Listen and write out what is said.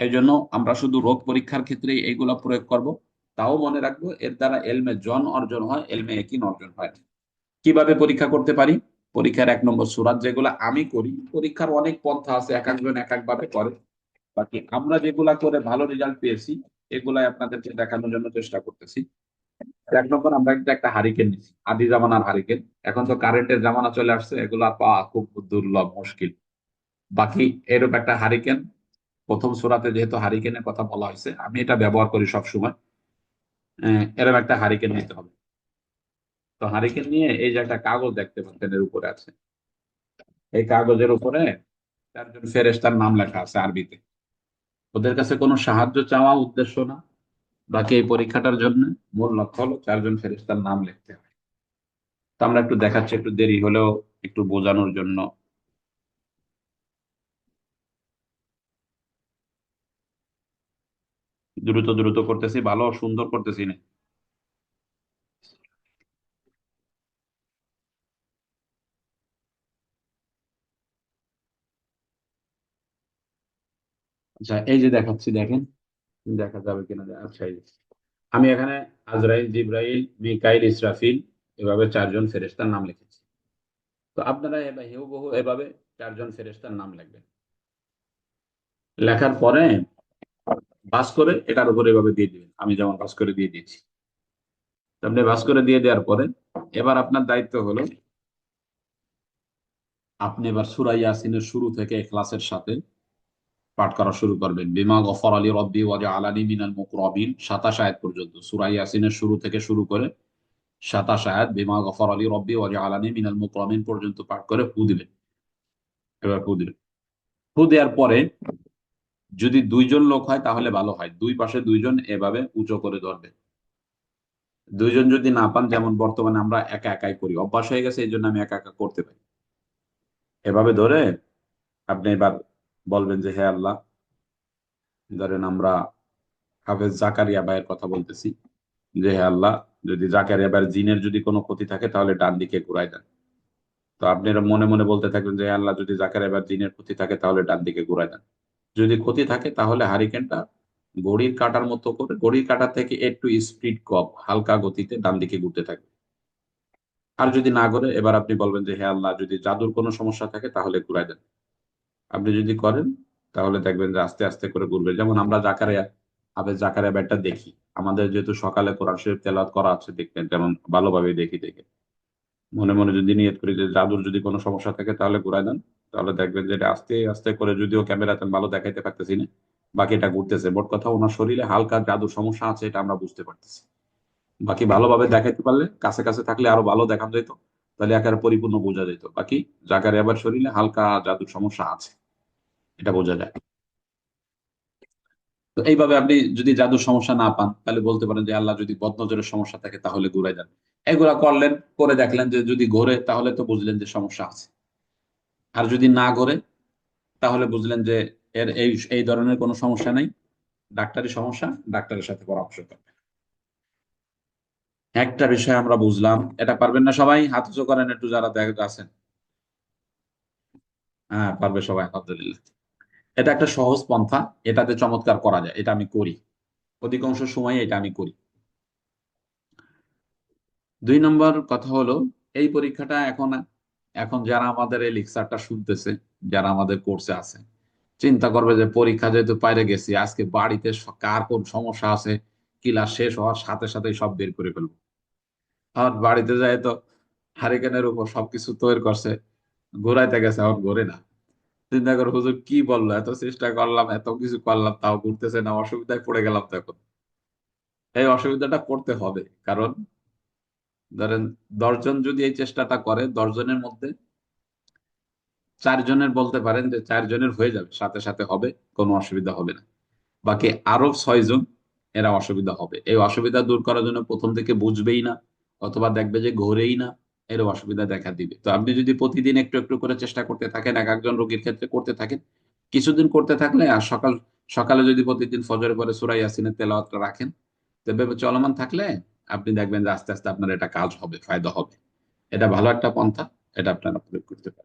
এই জন্য আমরা শুধু রোগ পরীক্ষার ক্ষেত্রে এইগুলা প্রয়োগ করব। তাও মনে রাখব, এর দ্বারা এলমে জন অর্জন হয়, এলমে একই অর্জন হয়। কীভাবে পরীক্ষা করতে পারি? পরীক্ষার এক নম্বর সুরাত যেগুলো আমি করি, পরীক্ষার অনেক পন্থা আছে, এক একজন এক একভাবে করে। বাকি আমরা যেগুলা করে ভালো রেজাল্ট পেয়েছি, এগুলাই আপনাদেরকে দেখানোর জন্য চেষ্টা করতেছি। এক নম্বর আমরা একটা একটা হারিকেন নিচ্ছি আদি জামানার হারিকেন এখন তো কারেন্টের জামানা চলে আসছে, এগুলা পাওয়া খুব দুর্লভ, মুশকিল। বাকি এরূপ একটা হারিকেন প্রথম সুরাতে যেহেতু হারিকেনের কথা বলা হয়েছে, আমি এটা ব্যবহার করি সব সময় এরকম একটা হারিকেন নিতে হবে। তো হারিকেন নিয়ে এই যে একটা কাগজ দেখতে পাচ্ছেন, এর উপরে আছে। এই কাগজের উপরে চারজন ফেরেস্তার নাম লেখা আছে আরবিতে। ওদের কাছে কোনো সাহায্য চাওয়া উদ্দেশ্য না। বাকি এই পরীক্ষাটার জন্য মূল লক্ষ্য হলো চারজন ফেরেস্তার নাম লিখতে হয়। তো আমরা একটু দেখাচ্ছি, একটু দেরি হলেও একটু বোঝানোর জন্য দ্রুত দ্রুত করতেছি, ভালো, সুন্দর করতেছি না। আচ্ছা এই যে দেখাচ্ছি, দেখেন। দেখা যাবে কিনা আচ্ছা এই আমি এখানে আজরাইল, জিব্রাইল, মিকাইল, ইসরাফিল এভাবে চারজন ফেরেশতার নাম লিখেছি। তো আপনারা এবার বহু এভাবে চারজন ফেরেশতার নাম লিখবেন। লেখার পরে বাস করে এটার উপরে এভাবে দিয়ে দিবেন। আমি যেমন বাস করে দিয়ে দিয়েছি। আপনি বাস করে দিয়ে দেওয়ার পরে এবার আপনার দায়িত্ব হলো আপনি এবার সুরাই ইয়াসিনের শুরু থেকে ক্লাসের সাথে পাঠ করা শুরু করবেন। বিমা গফর আলী রব্বি ওয়াজা আলানি মিনাল মুকরবিন। সাতাশ আয়াত পর্যন্ত সুরাই ইয়াসিনের শুরু থেকে শুরু করে সাতাশ আয়াত বিমা গফর আলী রব্বি ওয়াজা আলানি মিনাল মুকরবিন পর্যন্ত পাঠ করে ফু দিবেন। এবার ফু দিবেন। ফু দেওয়ার পরে যদি দুইজন লোক হয়, তাহলে ভালো হয়। দুই পাশে দুইজন এভাবে উঁচু করে ধরবে। দুইজন যদি না পান, যেমন বর্তমানে আমরা একা একাই করি, অভ্যাস হয়ে গেছে এই জন্য আমি একা একা করতে পারি। এভাবে ধরে আপনি এবার বলবেন যে, হে আল্লাহ, ধরেন আমরা হাফেজ জাকারিয়া ভাইয়ের কথা বলতেছি, যে, হে আল্লাহ, যদি জাকারিয়া ভাইয়ের জিনের যদি কোনো ক্ষতি থাকে, তাহলে ডান দিকে ঘুরাই দেন। তো আপনি মনে মনে বলতে থাকবেন যে আল্লাহ, যদি জাকারিয়া ভাইয়ের জিনের ক্ষতি থাকে, তাহলে ডান দিকে ঘুরাই দেন। যদি ক্ষতি থাকে, তাহলে হারিকেনটা ঘড়ির কাটার মতো করে, ঘড়ির কাটা থেকে একটু স্পিড কপ হালকা গতিতে ডান দিকে ঘুরতে থাকবে। আর যদি না করে এবার আপনি বলবেন যে, হে আল্লাহ, যদি জাদুর কোনো সমস্যা থাকে, তাহলে ঘুরাই দেন। আপনি যদি করেন, তাহলে দেখবেন যে, আস্তে আস্তে করে ঘুরবে। যেমন আমরা জাকারিয়া আবেদ জাকারিয়া ব্যাটটা দেখি। আমাদের যেহেতু সকালে কোরআন শরীফ তেলাওয়াত করা আছে, দেখবেন যেমন ভালোভাবে দেখি, দেখে। মনে মনে যদি নিয়ত করি যে, জাদুর যদি কোনো সমস্যা থাকে, তাহলে ঘুরাই দেন। তাহলে দেখবেন যে আস্তে আস্তে করে যদিও ক্যামেরাতে ভালো দেখাইতে পারতেছি না বাকি এটা ঘুরতেছে। মোট কথা ওনার শরীরে হালকা জাদুর সমস্যা আছে, এটা আমরা বুঝতে পারতেছি। বাকি ভালোভাবে দেখাইতে পারলে, কাছে কাছে থাকলে আরও ভালো দেখানো যেত তাহলে একেবারে পরিপূর্ণ বোঝা যেত বাকি জাকারে আবার শরীরে হালকা জাদুর সমস্যা আছে, এটা বোঝা যায়। তো এইভাবে আপনি যদি জাদুর সমস্যা না পান, তাহলে বলতে পারেন যে আল্লাহ যদি বদনজরের সমস্যা থাকে, তাহলে ঘুরাই যান এগুলা করলেন, করে দেখলেন যে যদি ঘোরে, তাহলে তো বুঝলেন যে সমস্যা আছে। আর যদি না করে, তাহলে বুঝলেন যে এর এই এই ধরনের কোনো সমস্যা নেই। ডাক্তারি সমস্যা, ডাক্তারের সাথে পরামর্শ করবেন। একটা বিষয় আমরা বুঝলাম, এটা পারবেন না সবাই? হাত উঁচু করেন একটু, যারা আছেন। হ্যাঁ পারবে সবাই, আলহামদুলিল্লাহ। এটা একটা সহজ পন্থা, এটাতে চমৎকার করা যায়, এটা আমি করি। অধিকাংশ সময় এটা আমি করি। দুই নম্বর কথা হলো, এই পরীক্ষাটা এখন এখন যারা আমাদের এই লেকচারটা শুনতেছে, যারা আমাদের কোর্সে আছে, চিন্তা করবে যে পরীক্ষা যেহেতু বাইরে গেছি, আজকে বাড়িতে কার কোন সমস্যা আছে ক্লাস শেষ হওয়ার সাথে সাথে সব বের করে ফেলব। আর বাড়িতে যাই তো হারিকেনের উপর সবকিছু তৈরি করছে, ঘোরাইতে গেছে, এখন ঘোরে না। চিন্তা করে হুজুর কি বলল? এত চেষ্টা করলাম, এত কিছু করলাম, তাও ঘুরতেছে না, অসুবিধায় পড়ে গেলাম তো এখন। এই অসুবিধাটা করতে হবে, কারণ ধরেন দশজন যদি এই চেষ্টাটা করে, দশজনের মধ্যে চারজনের বলতে পারেন যে চারজনের হয়ে যাবে, সাথে সাথে হবে, কোনো অসুবিধা হবে না। বাকি আরও ছয়জন এরা অসুবিধা হবে। এই অসুবিধা দূর করার জন্য প্রথম থেকে বুঝবেই না, অথবা দেখবে যে ঘোরেই না এর অসুবিধা দেখা দিবে। তো আপনি যদি প্রতিদিন একটু একটু করে চেষ্টা করতে থাকেন, এক একজন রোগীর ক্ষেত্রে করতে থাকেন, কিছুদিন করতে থাকলে আর সকাল, সকালে যদি প্রতিদিন ফজরের পরে সুরাই আসিনের তেলাওয়াতটা রাখেন তবে চলমান থাকলে আপনি দেখবেন যে আস্তে আস্তে আপনার এটা কাজ হবে, ফায়দা হবে। এটা ভালো একটা পন্থা, এটা আপনারা প্রয়োগ করতে পারেন।